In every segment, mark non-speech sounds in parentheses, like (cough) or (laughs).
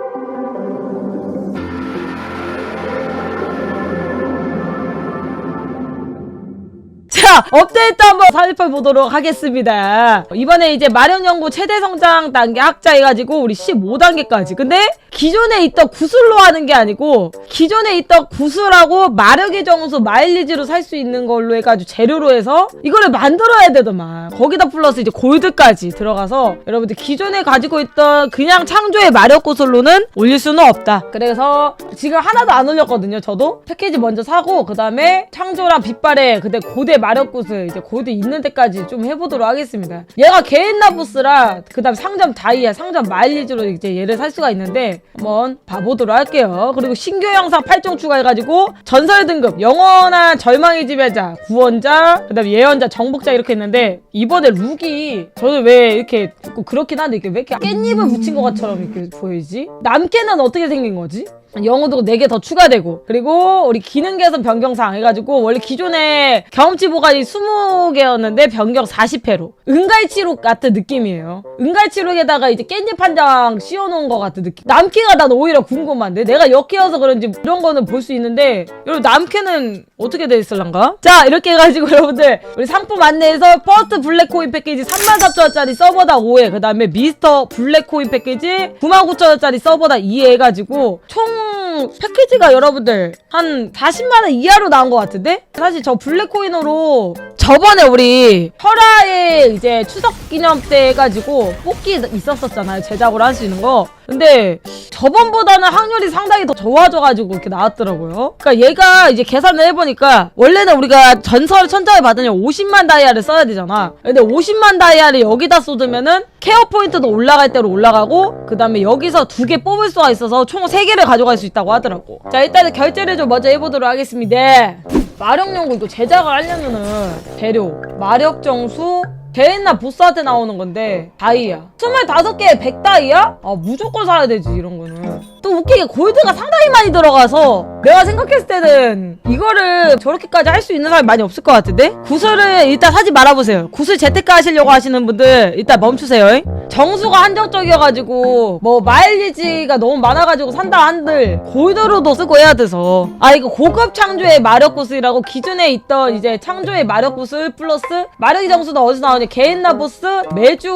thank you 업데이트 한번 살펴보도록 하겠습니다. 이번에 이제 마련 연구 최대 성장 단계 학자 해가지고 우리 15단계까지. 근데 기존에 있던 구슬로 하는 게 아니고 기존에 있던 구슬하고 마력의 정수 마일리지로 살 수 있는 걸로 해가지고 재료로 해서 이거를 만들어야 되더만. 거기다 플러스 이제 골드까지 들어가서 여러분들 기존에 가지고 있던 그냥 창조의 마력 구슬로는 올릴 수는 없다. 그래서 지금 하나도 안 올렸거든요. 저도 패키지 먼저 사고 그 다음에 창조랑 빛발에 그때 고대 마력 구슬 이제 고대 있는 데까지 좀 해보도록 하겠습니다. 얘가 개인나 보스라 그 다음 상점 다이아 상점 마일리지로 이제 얘를 살 수가 있는데 한번 봐보도록 할게요. 그리고 신규 영상 8종 추가해가지고 전설 등급 영원한 절망의 지배자 구원자 그 다음에 예언자 정복자 이렇게 했는데 이번에 룩이 저는 왜 이렇게 그렇긴 한데 이렇게 왜 이렇게 깻잎을 붙인 것 같처럼 이렇게 보이지? 남캐는 어떻게 생긴 거지? 영어도 4개 더 추가되고 그리고 우리 기능 개선 변경사항 해가지고 원래 기존에 경험치 보관이 20개였는데 변경 40회로. 은갈치록 같은 느낌이에요. 은갈치록에다가 이제 깻잎 한 장 씌워놓은 것 같은 느낌. 남캐가 난 오히려 궁금한데 내가 역캐여서 그런지 이런 거는 볼 수 있는데 여러분 남캐는 어떻게 돼 있을란가? 자 이렇게 해가지고 (laughs) 여러분들 우리 상품 안내에서 퍼스트 블랙코인 패키지 34,000원짜리 서버다 5회 그 다음에 미스터 블랙코인 패키지 99,000원짜리 서버다 2회 해가지고 총 패키지가 여러분들 한 40만원 이하로 나온 것 같은데? 사실 저 블랙코인으로 저번에 우리 설아의 이제 추석 기념 때 해가지고 뽑기 있었었잖아요 제작으로 할 수 있는 거 근데 저번보다는 확률이 상당히 더 좋아져가지고 이렇게 나왔더라고요. 그러니까 얘가 이제 계산을 해보니까 원래는 우리가 전설 천장을 받으려면 50만 다이아를 써야 되잖아. 근데 50만 다이아를 여기다 쏟으면은 케어 포인트도 올라갈 대로 올라가고 그 다음에 여기서 두 개 뽑을 수가 있어서 총 세 개를 가져갈 수 있다고 하더라고. 자 일단은 결제를 좀 먼저 해보도록 하겠습니다. 마력 연구 이거 제작을 하려면은 재료 마력 정수 개인나 보스한테 나오는 건데 다이아. 25개에 100다이아? 아 무조건 사야 되지 이런 거는. 또 웃기게 골드가 상당히 많이 들어가서 내가 생각했을 때는 이거를 저렇게까지 할 수 있는 사람이 많이 없을 것 같은데? 구슬을 일단 사지 말아보세요. 구슬 재테크 하시려고 하시는 분들 일단 멈추세요 잉? 정수가 한정적이어가지고 뭐 마일리지가 너무 많아가지고 산다 한들 골드로도 쓰고 해야 돼서. 아 이거 고급 창조의 마력 구슬이라고 기존에 있던 이제 창조의 마력 구슬 플러스 마력 이 정수는 어디서 나오 냐 개인 나 보스? 매주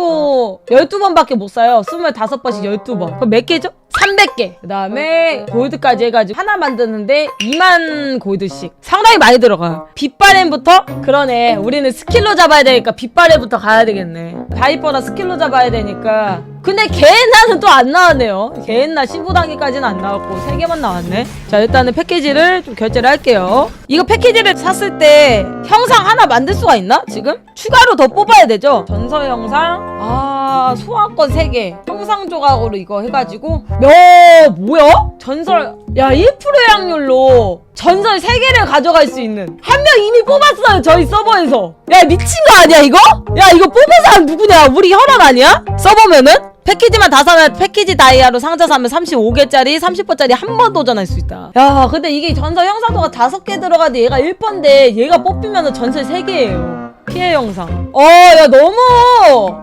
12번밖에 못 사요. 25번씩 12번. 그럼 몇 개죠? 300개. 그 다음에 골드까지 해가지고 하나 만드는데 2만 골드씩. 상당히 많이 들어가요. 빛바램부터? 그러네. 우리는 스킬로 잡아야 되니까 빛바램부터 가야 되겠네. 바이퍼나 스킬로 잡아야 되니까. 근데 개인나는 또 안 나왔네요. 개인나 15단계까지는 안 나왔고 3개만 나왔네. 자 일단은 패키지를 좀 결제를 할게요. 이거 패키지를 샀을 때 형상 하나 만들 수가 있나? 지금? 추가로 더 뽑아야 되죠? 전설 형상? 아 소환권 3개. 형상 조각으로 이거 해가지고 야 뭐야? 전설 야 1%의 확률로 전설 3개를 가져갈 수 있는 한 명 이미 뽑았어요 저희 서버에서 야 미친 거 아니야 이거? 야 이거 뽑은 사람 누구냐 우리 혈원 아니야? 서버면은? 패키지만 다 사면 패키지 다이아로 상자 사면 35개짜리 30번짜리 한 번 도전할 수 있다 야 근데 이게 전설 형상도가 5개 들어가는데 얘가 1번인데 얘가 뽑히면 전설 3개예요 피해 영상. 어 야 너무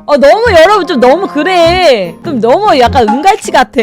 어 너무 여러분 좀 너무 그래. 좀 너무 약간 은갈치 같아.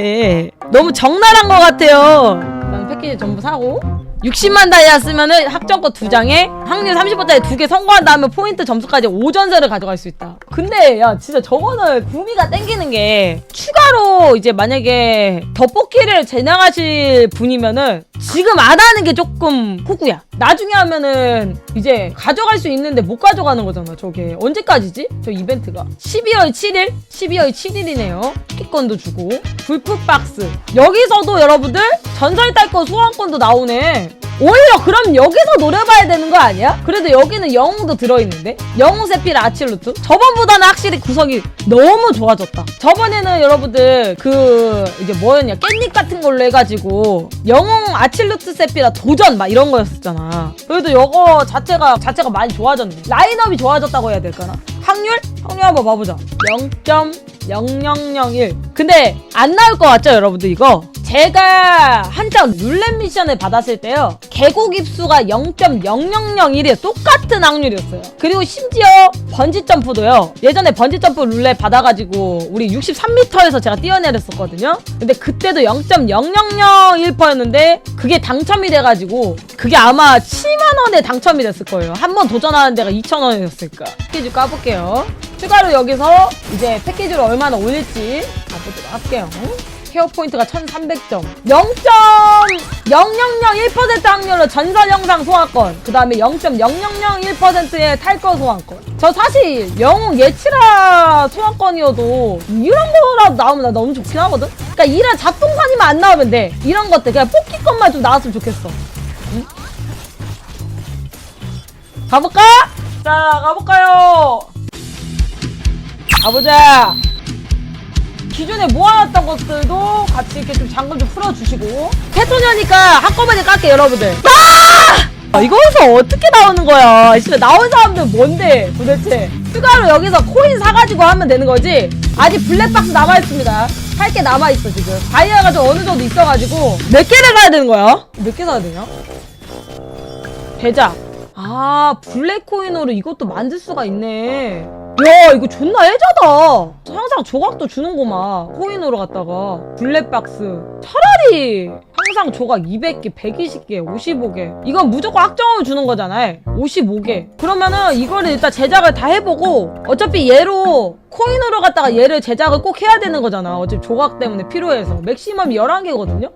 너무 적나라한 것 같아요. 일단 패키지 전부 사고 60만 다이아 쓰면은 합정권 두 장에 확률 30%짜리 두 개 성공한 다음에 포인트 점수까지 5전세를 가져갈 수 있다. 근데 야 진짜 저거는 구미가 땡기는 게 추가로 이제 만약에 덧뽑기를 진행하실 분이면은 지금 안 하는 게 조금 호구야. 나중에 하면은 이제 가져갈 수 있는데 못 가져가는 거잖아. 저게 언제까지지? 저 이벤트가 12월 7일? 12월 7일이네요. 키건도 주고 불프 박스 여기서도 여러분들 전설 딸거 소환권도 나오네. 오히려 그럼 여기서 노려봐야 되는 거 아니야? 그래도 여기는 영웅도 들어있는데? 영웅 세필 아칠루트? 저번보다는 확실히 구성이 너무 좋아졌다. 저번에는 여러분들 그 이제 뭐였냐 깻잎 같은 걸로 해가지고 영웅 아 칠루트 세필아 도전 막 이런 거였었잖아. 그래도 이거 자체가 자체가 많이 좋아졌네. 라인업이 좋아졌다고 해야 될까나? 확률? 확률 한번 봐보자. 0.0001. 근데 안 나올 것 같죠, 여러분들 이거? 제가 한창 룰렛 미션을 받았을 때요. 계곡 입수가 0.0001이에요. 똑같은 확률이었어요. 그리고 심지어 번지 점프도요. 예전에 번지 점프 룰렛 받아가지고 우리 63m에서 제가 뛰어내렸었거든요. 근데 그때도 0.0001%였는데 그게 당첨이 돼가지고 그게 아마 7만 원에 당첨이 됐을 거예요. 한 번 도전하는 데가 2천 원이었을까. 패키지 까볼게요. 추가로 여기서 이제 패키지를 얼마나 올릴지 가보도록 할게요. 케어 포인트가 1300점. 0.0001% 확률로 전설 영상 소환권. 그 다음에 0.0001%의 탈거 소환권. 저 사실 영웅 예치라 소환권이어도 이런 거라도 나오면 나 너무 좋긴 하거든? 그러니까 이런 잡동사니만 안 나오면 돼. 이런 것들. 그냥 뽑기 것만 좀 나왔으면 좋겠어. 응? 가볼까? 자 가볼까요 가보자. 기존에 모아놨던 것들도 같이 이렇게 좀 잠금 좀 풀어주시고. 캐토녀니까 한꺼번에 깎게 여러분들. 아! 이거에서 어떻게 나오는 거야? 진짜 나온 사람들 뭔데 도대체? 추가로 여기서 코인 사가지고 하면 되는 거지? 아직 블랙박스 남아있습니다. 할 게 남아있어 지금. 다이아가 좀 어느 정도 있어가지고. 몇 개를 사야 되는 거야? 몇 개 사야 되냐? 대작. 아 블랙코인으로 이것도 만들 수가 있네 야 이거 존나 애자다. 항상 조각도 주는구만 코인으로 갖다가. 블랙박스. 차라리 항상 조각 200개 120개 55개. 이건 무조건 확정으로 주는 거잖아 55개. 그러면은 이거를 일단 제작을 다 해보고 어차피 얘로 코인으로 갖다가 얘를 제작을 꼭 해야 되는 거잖아. 어차피 조각 때문에 필요해서. 맥시멈 11개거든요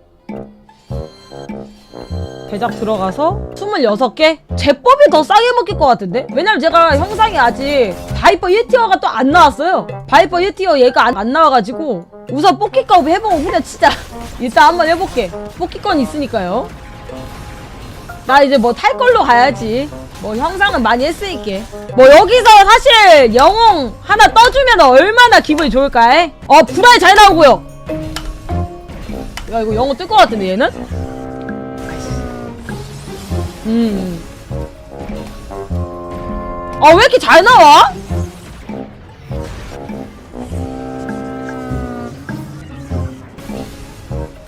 제작 들어가서 26개? 제법이 더 싸게 먹힐 것 같은데? 왜냐면 제가 형상이 아직 바이퍼 1티어가 또 안 나왔어요 바이퍼 1티어 얘가 안, 안 나와가지고 우선 뽑기값 해보고 그냥 진짜 (laughs) 일단 한번 해볼게 뽑기권 있으니까요 나 이제 뭐 탈 걸로 가야지 뭐 형상은 많이 했으니까 뭐 여기서 사실 영웅 하나 떠주면 얼마나 기분이 좋을까 해? 어 불알 잘 나오고요 야 이거 영웅 뜰 것 같은데 얘는? 음. 아, 왜 이렇게 잘 나와?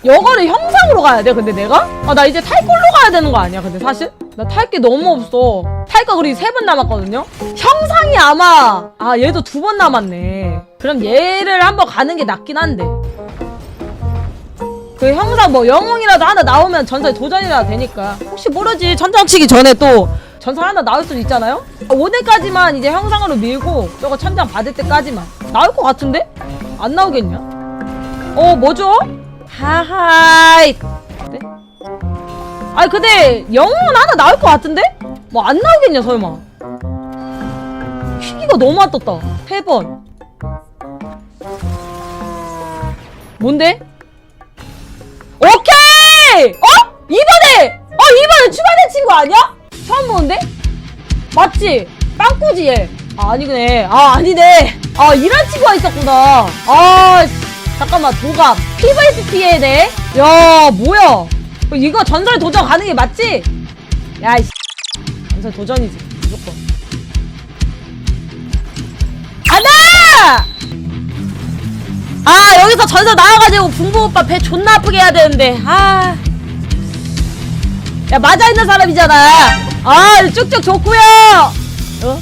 여거를 형상으로 가야 돼, 근데 내가? 아, 나 이제 탈 걸로 가야 되는 거 아니야, 근데 사실? 나 탈 게 너무 없어. 탈 거 그리고 세번 남았거든요? 형상이 아마, 아, 얘도 두 번 남았네. 그럼 얘를 한번 가는 게 낫긴 한데. 그 형상 뭐 영웅이라도 하나 나오면 전설 도전이라 되니까. 혹시 모르지? 천장 치기 전에 또 전설 하나 나올 수도 있잖아요? 오늘까지만 이제 형상으로 밀고 저거 천장 받을 때까지만. 나올 것 같은데? 안 나오겠냐? 어 뭐죠? 하하이. 네? 아니 근데 영웅은 하나 나올 것 같은데? 뭐 안 나오겠냐 설마? 희기가 너무 안 떴다. 세번. 뭔데 어? 이번에! 어, 이번에 추가된 친구 아니야? 처음 보는데? 맞지? 빵꾸지, 얘. 아, 아니네. 아, 아니네. 아, 이런 친구가 있었구나. 아, 씨. 잠깐만, 도갑. PVPP에네? 야, 뭐야. 이거 전설 도전 게 맞지? 야, 이 전설 도전이지. 무조건. 여기서 전설 나와가지고 붕붕 오빠 배 존나 아프게 해야 되는데. 아 야 맞아 있는 사람이잖아. 아 쭉쭉 좋구요. 어?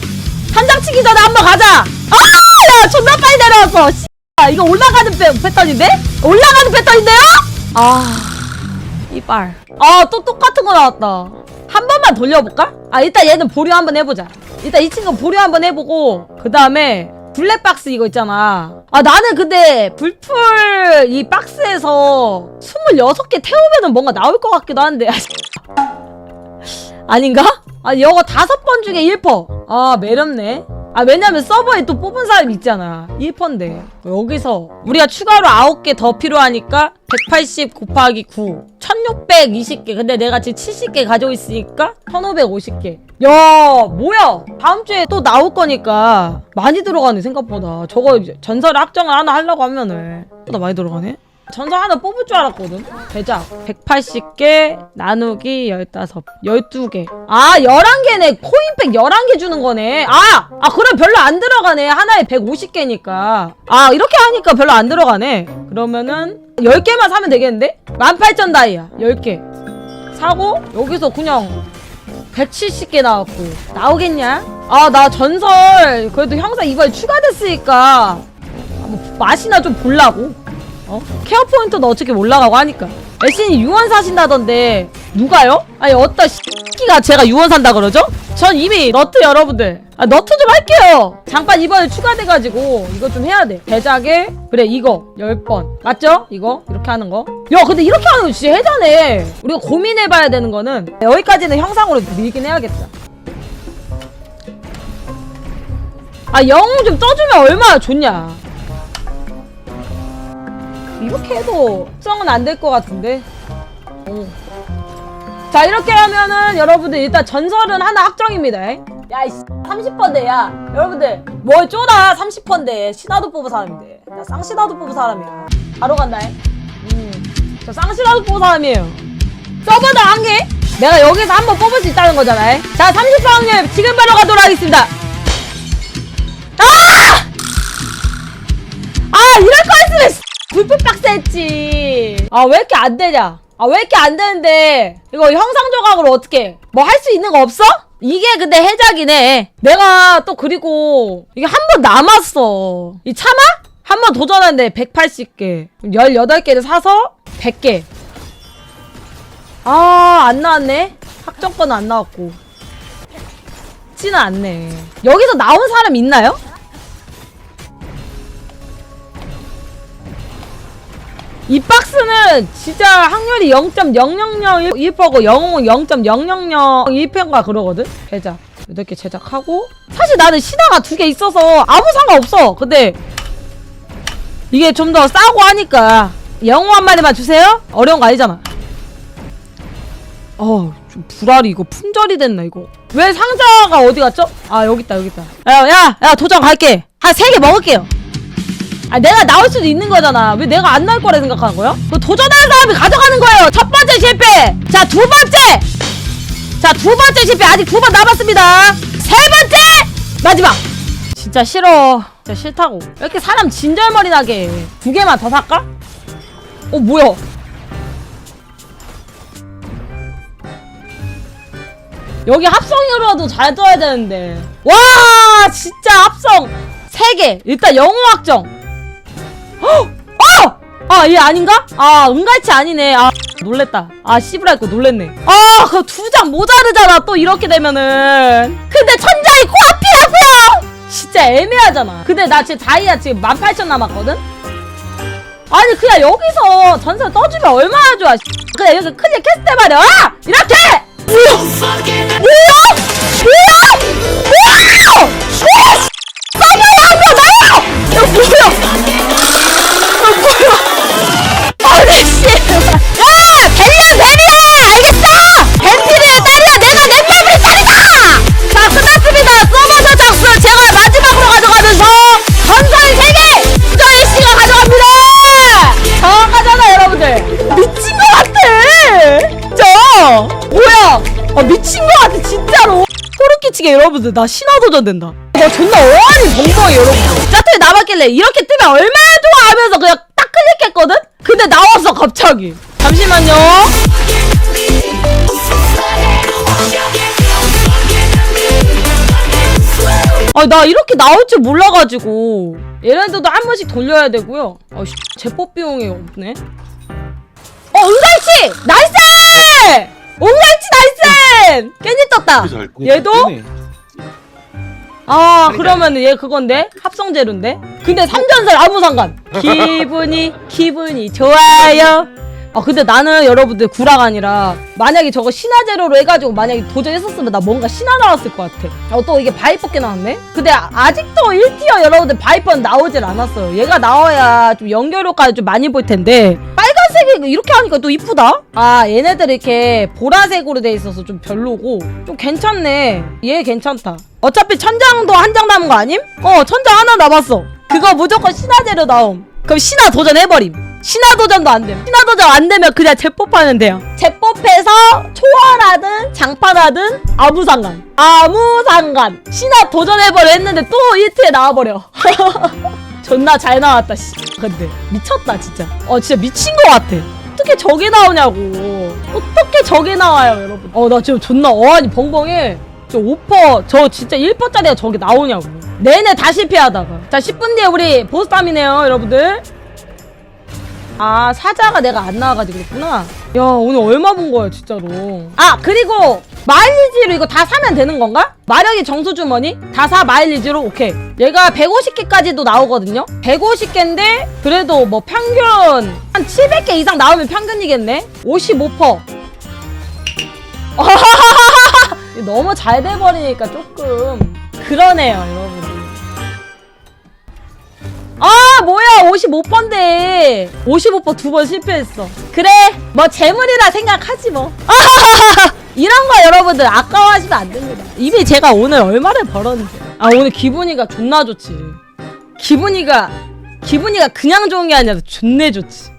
한장 치기 전에 한번 가자. 아야 존나 빨리 내려왔어. 씨. 아, 이거 올라가는 패, 패턴인데? 올라가는 패턴인데요? 아 이빨. 아 또 똑같은 거 나왔다. 한 번만 돌려볼까? 아 일단 얘는 보류 한번 해보자. 일단 이 친구 보류 한번 해보고 그 다음에 블랙박스 이거 있잖아. 아, 나는 근데 불풀 이 박스에서 26개 태우면은 뭔가 나올 것 같기도 한데. (laughs) 아닌가? 아, 이거 다섯 번 중에 1퍼. 아, 매렵네. 아, 왜냐면 서버에 또 뽑은 사람 있잖아. 1퍼인데. 여기서 우리가 추가로 9개 더 필요하니까 180 곱하기 9. 1620개. 근데 내가 지금 70개 가지고 있으니까 1550개. 야, 뭐야? 다음 주에 또 나올 거니까 많이 들어가네, 생각보다. 저거 전설 확정을 하나 하려고 하면은. 보다 많이 들어가네? 전설 하나 뽑을 줄 알았거든. 대작 180개 나누기 15 12개. 아 11개네. 코인팩 11개 주는 거네. 아! 아 그럼 별로 안 들어가네. 하나에 150개니까. 아 이렇게 하니까 별로 안 들어가네. 그러면은 10개만 사면 되겠는데? 18,000 다이아 10개. 사고 여기서 그냥 170개 나왔고. 나오겠냐? 아 나 전설. 그래도 형사 이번에 추가됐으니까. 뭐 맛이나 좀 보려고 어? 케어 포인트도 어차피 올라가고 하니까. 애신이 유언 사신다던데. 누가요? 아니 어떤 씨끼가 제가 유언 산다 그러죠? 전 이미 너트 여러분들. 아 너트 좀 할게요. 잠깐 이번에 추가돼가지고 이거 좀 해야 돼. 대작에? 그래 이거. 10번. 맞죠? 이거? 이렇게 하는 거야 근데 이렇게 하는 거 진짜 해자네. 우리가 고민해봐야 되는 거는 여기까지는 형상으로 밀긴 해야겠다. 아 영웅 좀 떠주면 얼마나 좋냐 이렇게 해도 수정은 안 될 것 같은데. 오. 자 이렇게 하면은 여러분들 일단 전설은 하나 확정입니다. 야, 이 30번대 야. 여러분들 뭘 쪼다 30번대 신화도 뽑은 사람인데. 나 쌍신화도 뽑은 사람이야. 바로 간다. 음. 저 쌍신화도 뽑은 사람이에요. 서버들 한 개? 내가 여기서 한 번 뽑을 수 있다는 거잖아요. 자, 30번 확률 지금 바로 가도록 하겠습니다. 아! 아, 이럴 거 했으면 불법 박스 했지. 아, 왜 이렇게 안 되냐? 아, 왜 이렇게 안 되는데? 이거 형상 조각으로 어떻게? 뭐 할 수 있는 거 없어? 이게 근데 해작이네. 내가 또 그리고 이게 한 번 남았어. 이 참아? 한 번 도전했는데 180개. 18개를 사서 100개. 아, 안 나왔네. 확정권은 안 나왔고. 지는 않네. 여기서 나온 사람 있나요? 이 박스는 진짜 확률이 0.0001%고 영웅은 0.0001%인가 그러거든? 제작. 이렇게 제작하고 사실 나는 신화가 두 개 있어서 아무 상관없어. 근데 이게 좀 더 싸고 하니까 영웅 한 마리만 주세요? 어려운 거 아니잖아. 어, 좀 불알이 이거 품절이 됐나 이거. 왜 상자가 어디 갔죠? 아 여기 있다 여기 있다. 야, 야, 야 도전 갈게. 한 세 개 먹을게요. 아 내가 나올 수도 있는 거잖아. 왜 내가 안 나올 거라 생각하는 거야? 그 도전하는 사람이 가져가는 거예요. 첫 번째 실패. 자 두 번째. 자 두 번째 실패 아직 두 번 남았습니다. 세 번째 마지막. 진짜 싫어. 진짜 싫다고. 왜 이렇게 사람 진절머리 나게? 해? 두 개만 더 살까? 어 뭐야? 여기 합성으로도 잘 떠야 되는데. 와 진짜 합성 세 개. 일단 영웅 확정. 어! 아, 얘 아닌가? 아, 은갈치 아니네. 아, 놀랬다. 아, 씨브라 했고 놀랬네. 아, 그 두 장 모자르잖아. 또 이렇게 되면은. 근데 천장이 코앞이라고요! 진짜 애매하잖아. 근데 나 지금 다이아 지금 18,000 남았거든? 아니, 그냥 여기서 전설 떠주면 얼마나 좋아. 그냥 여기서 클릭했을 때 말이야. 아! 이렇게! 뭐야? 뭐야? 뭐야? 뭐야? 끼치게 여러분들 나 신화도전 된다. 나 존나 어안이 벙벙해 여러분들. 짜투리 남았길래 이렇게 뜨면 얼마나 좋아 하면서 그냥 딱 클릭했거든? 근데 나왔어 갑자기. 잠시만요. 아나 이렇게 나올 줄 몰라가지고. 얘네들도 한 번씩 돌려야 되고요. 아 씨, 제법 비용이 없네. 어 은갈치! 나이스! 은갈치 나이스! 깻잎 떴다. 얘도? 아 그러면 얘 그건데? 합성 재료인데? 근데 삼전설 아무 상관. 기분이 기분이 좋아요. 아 근데 나는 여러분들 구라가 아니라 만약에 저거 신화 재료로 해가지고 만약에 도전했었으면 나 뭔가 신화 나왔을 것 같아. 어 또 이게 바이퍼게 나왔네? 근데 아- 아직도 1티어 여러분들 바이퍼는 나오질 않았어요. 얘가 나와야 좀 연결 효과를 좀 많이 볼 텐데. 빨 간색이 이렇게 하니까 또 이쁘다 아 얘네들 이렇게 보라색으로 돼 있어서 좀 별로고 좀 괜찮네 얘 괜찮다 어차피 천장도 한 장 남은 거 아님? 어 천장 하나 남았어 그거 무조건 신화 재료 나옴 그럼 신화 도전해버림 신화 도전도 안 돼요. 신화 도전 안 되면 그냥 재법하면 돼요. 재법해서 초월하든 장판하든 아무 상관. 아무 상관. 신화 도전해버려 했는데 또 이트에 나와버려. (laughs) 존나 잘 나왔다 씨. 근데 미쳤다 진짜. 어 진짜 미친 것 같아. 어떻게 저게 나오냐고. 어떻게 저게 나와요 여러분. 어 나 지금 존나 어안이 벙벙해. 저 5퍼 저 진짜 1퍼짜리가 저게 나오냐고. 내내 다 실패하다가. 자 10분 뒤에 우리 보스탐이네요 여러분들. 아 사자가 내가 안 나와가지고 그랬구나. 야 오늘 얼마 본 거야 진짜로. 아 그리고 마일리지로 이거 다 사면 되는 건가? 마력이 정수주머니? 다 사 마일리지로? 오케이. 얘가 150개까지도 나오거든요? 150개인데 그래도 뭐 평균 한 700개 이상 나오면 평균이겠네? 55% (laughs) 너무 잘 돼버리니까 조금 그러네요 여러분 아 뭐야 55번데 55번 두 번 실패했어 그래 뭐 재물이라 생각하지 뭐 (laughs) 이런 거 여러분들 아까워하시면 안 됩니다 이미 제가 오늘 얼마를 벌었는데 아 오늘 기분이가 존나 좋지 기분이가 기분이가 그냥 좋은 게 아니라 존내 좋지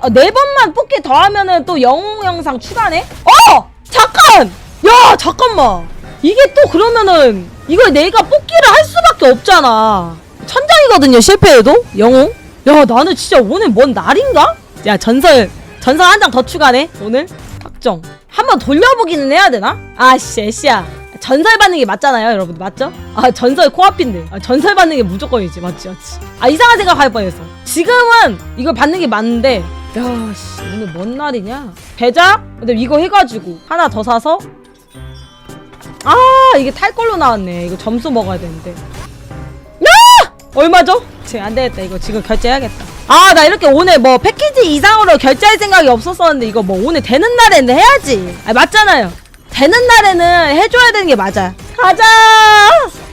아, 네 번만 뽑기 더 하면은 또 영웅 영상 추가네? 어! 잠깐! 야, 잠깐만. 이게 또 그러면은 이거 내가 뽑기를 할 수밖에 없잖아. 천장이거든요, 실패해도? 영웅? 야, 나는 진짜 오늘 뭔 날인가? 야, 전설, 전설 한 장 더 추가네, 오늘? 확정. 한번 돌려보기는 해야 되나? 아씨, 애씨야. 전설 받는 게 맞잖아요, 여러분. 맞죠? 아, 전설 코앞인데. 아, 전설 받는 게 무조건이지. 맞지, 맞지. 아, 이상한 생각 할 뻔했어. 지금은 이걸 받는 게 맞는데, 야, 씨, 오늘 뭔 날이냐? 배작? 근데 이거 해가지고 하나 더 사서 아, 이게 탈 걸로 나왔네. 이거 점수 먹어야 되는데. 야! 얼마죠? 지금 안 되겠다. 이거 지금 결제해야겠다. 아, 나 이렇게 오늘 뭐 패키지 이상으로 결제할 생각이 없었었는데 이거 뭐 오늘 되는 날에는 해야지. 아, 맞잖아요. 되는 날에는 해줘야 되는 게 맞아. 가자!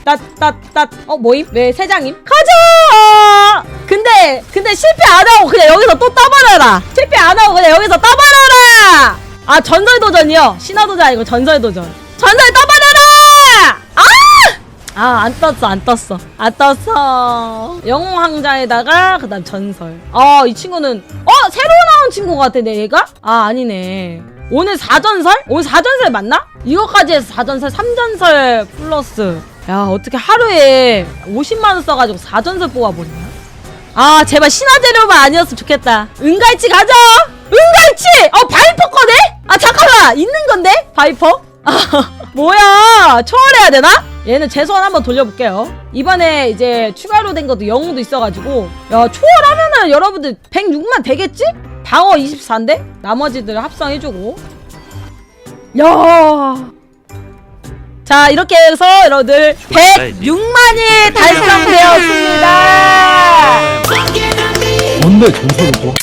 따, 따, 따, 어, 뭐임? 왜 세장임? 가자! 근데, 근데 실패 안 하고 그냥 여기서 또 따버려라! 실패 안 하고 그냥 여기서 따버려라! 아, 전설도전이요? 신화도전 아니고 전설도전. 전설! 아! 아, 안 떴어, 안 떴어. 안 떴어. 영웅 황자에다가, 그 다음 전설. 아, 이 친구는, 어? 새로 나온 친구 같은데, 얘가? 아, 아니네. 오늘 4전설? 오늘 4전설 맞나? 이거까지 해서 4전설, 3전설 플러스. 야, 어떻게 하루에 50만원 써가지고 4전설 뽑아버리냐? 아, 제발 신화 재료만 아니었으면 좋겠다. 은갈치 가자! 은갈치! 어, 바이퍼 거네? 아, 잠깐만! 있는 건데? 바이퍼? 아, (laughs) 뭐야! 초월해야 되나? 얘는 최소한 한번 돌려볼게요. 이번에 이제 추가로 된 것도 영웅도 있어가지고, 야, 초월하면은 여러분들 106만 되겠지? 방어 24인데? 나머지들 합성해주고. 야 자, 이렇게 해서 여러분들 106만이 달성되었습니다! 뭔데 정설을 또?